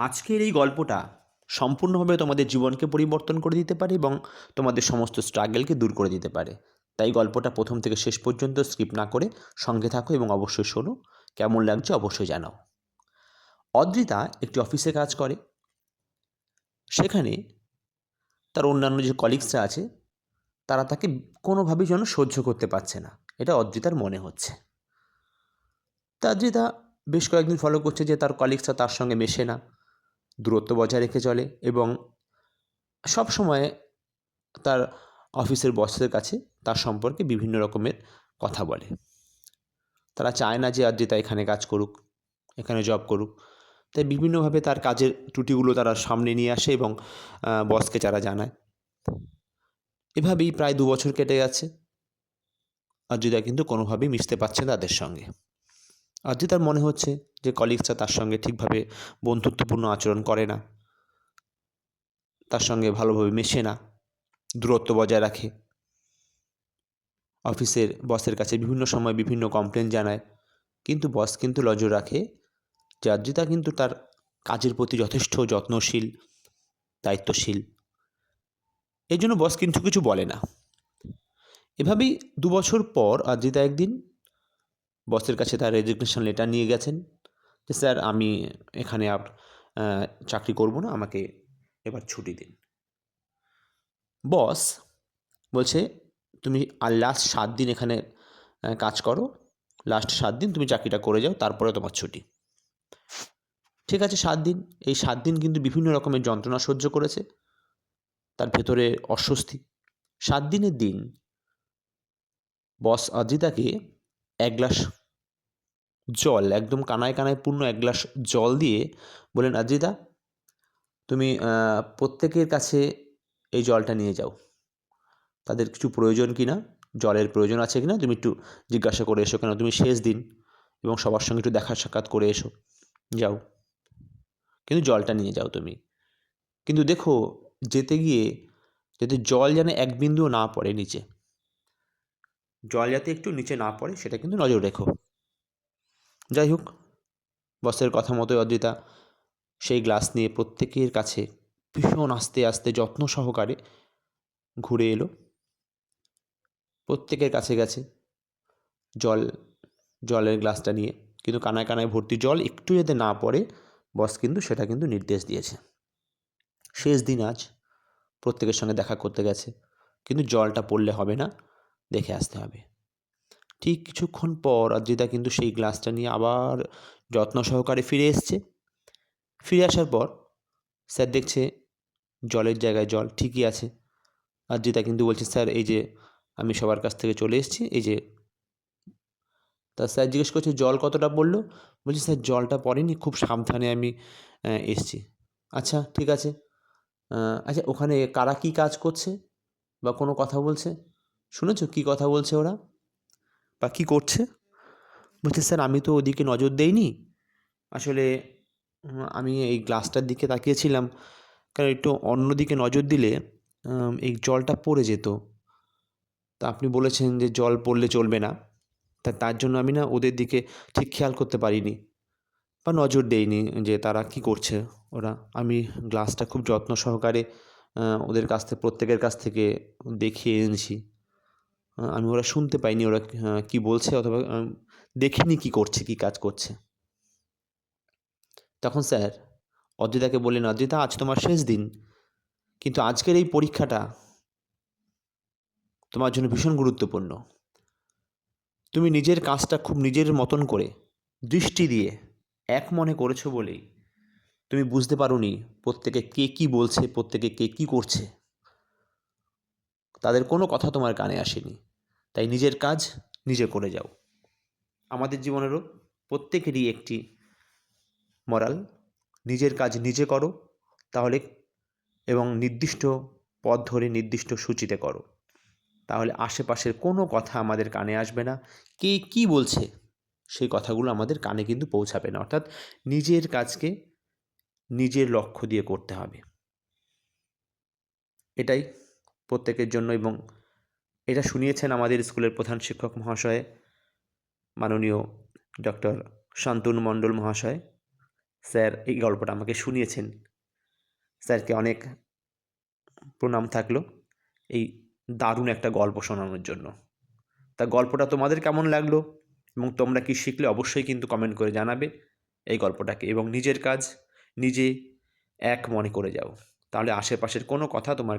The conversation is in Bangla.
আজকের এই গল্পটা সম্পূর্ণভাবে তোমাদের জীবনকে পরিবর্তন করে দিতে পারে এবং তোমাদের সমস্ত স্ট্রাগেলকে দূর করে দিতে পারে। তাই গল্পটা প্রথম থেকে শেষ পর্যন্ত স্কিপ না করে সঙ্গে থাকো এবং অবশ্যই শোনো। কেমন লাগছে অবশ্যই জানাও। অদ্রিতা একটি অফিসে কাজ করে। সেখানে তার অন্যান্য যে কলিগসরা আছে, তারা তাকে কোনোভাবেই যেন সহ্য করতে পারছে না। এটা অদ্রিতার মনে হচ্ছে। তা অদ্রিতা বেশ কয়েকদিন ফলো করছে যে তার কলিগসরা তার সঙ্গে মেশে না। দূরত্ব বজায় রেখে চলে এবং সব সময় তার অফিসের বসের কাছে তার সম্পর্কে বিভিন্ন রকমের কথা বলে। তারা চায় না যে অদ্রিতা এখানে কাজ করুক, এখানে জব করুক। তাই বিভিন্নভাবে তার কাজের ত্রুটিগুলো তারা সামনে নিয়ে আসে এবং বসকে তারা জানায়। এভাবেই প্রায় দু বছর কেটে যাচ্ছে অদ্রিতা কিন্তু কোনোভাবেই মিশতে পারছে তাদের সঙ্গে। অদ্রিতার মনে হচ্ছে যে কলিগসরা তার সঙ্গে ঠিকভাবে বন্ধুত্বপূর্ণ আচরণ করে না, তার সঙ্গে ভালোভাবে মেশে না, দূরত্ব বজায় রাখে, অফিসের বসের কাছে বিভিন্ন সময় বিভিন্ন কমপ্লেন জানায়, কিন্তু বস কিন্তু নজর রাখে যে অদ্রিতা কিন্তু তার কাজের প্রতি যথেষ্ট যত্নশীল, দায়িত্বশীল। এই জন্য বস কিন্তু কিছু বলে না। এভাবেই দু বছর পর অদ্রিতা একদিন বসের কাছে তার রেজিগনেশন লেটার নিয়ে গেছেন যে, স্যার, আমি এখানে আর চাকরি করব না, আমাকে এবার ছুটি দিন। বস বলছে, তুমি আর লাস্ট সাত দিন এখানে কাজ করো। লাস্ট সাত দিন তুমি চাকরিটা করে যাও, তারপরে তোমার ছুটি। ঠিক আছে, সাত দিন। এই সাত দিন কিন্তু বিভিন্ন রকমের যন্ত্রণা সহ্য করেছে। তার ভেতরে অস্বস্তি। সাত দিনের দিন বস অদ্রিতাকে এক গ্লাস জল, একদম কানায় কানায় পূর্ণ এক গ্লাস জল দিয়ে বলেন অদ্রিতা তুমি প্রত্যেকের কাছে এই জলটা নিয়ে যাও। তাদের কিছু প্রয়োজন কি না? জলের প্রয়োজন আছে কি না? তুমি একটু জিজ্ঞাসা করে এসো কেন? তুমি শেষ দিন এবং সবার সঙ্গে একটু দেখা সাক্ষাৎ করে এসো। যাও। কিন্তু জলটা নিয়ে যাও তুমি। কিন্তু দেখো, যেতে গিয়ে যাতে জল যেন এক বিন্দুও না পড়ে নিচে। জল যাতে একটু নিচে না পড়ে, সেটা কিন্তু নজর রেখো। যাই হোক, বসের কথা মতোই অদ্রিতা সেই গ্লাস নিয়ে প্রত্যেকের কাছে ভীষণ আস্তে আস্তে যত্ন সহকারে ঘুরে এলো। প্রত্যেকের কাছে গেছে জল, জলের গ্লাসটা নিয়ে। কিন্তু কানায় কানায় ভর্তি জল একটু যাতে না পড়ে, বস কিন্তু সেটা কিন্তু নির্দেশ দিয়েছে। শেষ দিন আজ প্রত্যেকের সঙ্গে দেখা করতে গেছে। কিন্তু জলটা পড়লে হবে না, দেখে আসতে হবে। ঠিক কিছুক্ষণ পর অদ্রিতা কিন্তু সেই গ্লাসটা নিয়ে আবার যত্ন সহকারে ফিরে এসছে। ফিরে আসার পর স্যার দেখছে জলের জায়গায় জল ঠিকই আছে। অদ্রিতা কিন্তু বলছে, স্যার, এই যে আমি সবার কাছ থেকে চলে এসেছি, এই যে তা স্যার জিজ্ঞেস করছে, জল কতটা পড়ল? বলছি, স্যার, জলটা পড়েনি, খুব সাবধানে আমি এসছি। আচ্ছা ঠিক আছে। আচ্ছা ওখানে কারা কী কাজ করছে বা কোনো কথা বলছে? শুনেছো কী কথা বলছে ওরা? বা কী করছে? বলছে, স্যার, আমি তো ওদিকে নজর দেইনি। আসলে আমি এই গ্লাসটার দিকে তাকিয়েছিলাম। কারণ একটু অন্যদিকে নজর দিলে এই জলটা পড়ে যেত। তা আপনি বলেছেন যে, জল পড়লে চলবে না। তা তার জন্য আমি না ওদের দিকে ঠিক খেয়াল করতে পারিনি বা নজর দেইনি যে, তারা কি করছে। ওরা, আমি গ্লাসটা খুব যত্ন সহকারে ওদের কাছ থেকে, প্রত্যেকের কাছ থেকে দেখিয়ে এনেছি। আমি ওরা শুনতে পাইনি, ওরা কি বলছে অথবা দেখিনি কি করছে, কি কাজ করছে। তখন স্যার অদ্রিতাকে বললেন অদ্রিতা আজ তোমার শেষ দিন, কিন্তু আজকের এই পরীক্ষাটা তোমার জন্য ভীষণ গুরুত্বপূর্ণ। তুমি নিজের কাজটা খুব নিজের মতন করে, দৃষ্টি দিয়ে এক মনে করেছ বলেই, তুমি বুঝতে পারোনি প্রত্যেকে কে কি বলছে, প্রত্যেকে কে কি করছে। তাদের কোনো কথা তোমার কানে আসেনি। তাই নিজের কাজ নিজে করে যাও। আমাদের জীবনেরও প্রত্যেকেরই একটি মরাল নিজের কাজ নিজে করো, তাহলে এবং নির্দিষ্ট পথ ধরে নির্দিষ্ট সূচিতে করো। তাহলে আশেপাশের কোনো কথা আমাদের কানে আসবে না। কে কি বলছে সেই কথাগুলো আমাদের কানে কিন্তু পৌঁছাবে না। অর্থাৎ নিজের কাজকে নিজের লক্ষ্য দিয়ে করতে হবে। এটাই প্রত্যেকের জন্য এবং এটা শুনিয়েছেন আমাদের স্কুলের প্রধান শিক্ষক মহাশয় মাননীয় ডক্টর শান্তনু মণ্ডল মহাশয়। স্যার, এই গল্পটা আমাকে শুনিয়েছেন। স্যারকে অনেক প্রণাম থাকল। এই দারুণ একটা গল্প শোনানোর জন্য। তা গল্পটা তোমাদের কেমন লাগল এবং তোমরা কি শিখলে অবশ্যই কিন্তু কমেন্ট করে জানাবে এই গল্পটাকে এবং নিজের কাজ নিজে এক মনে করে যাও। তাহলে আশেপাশের কোনো কথা তোমার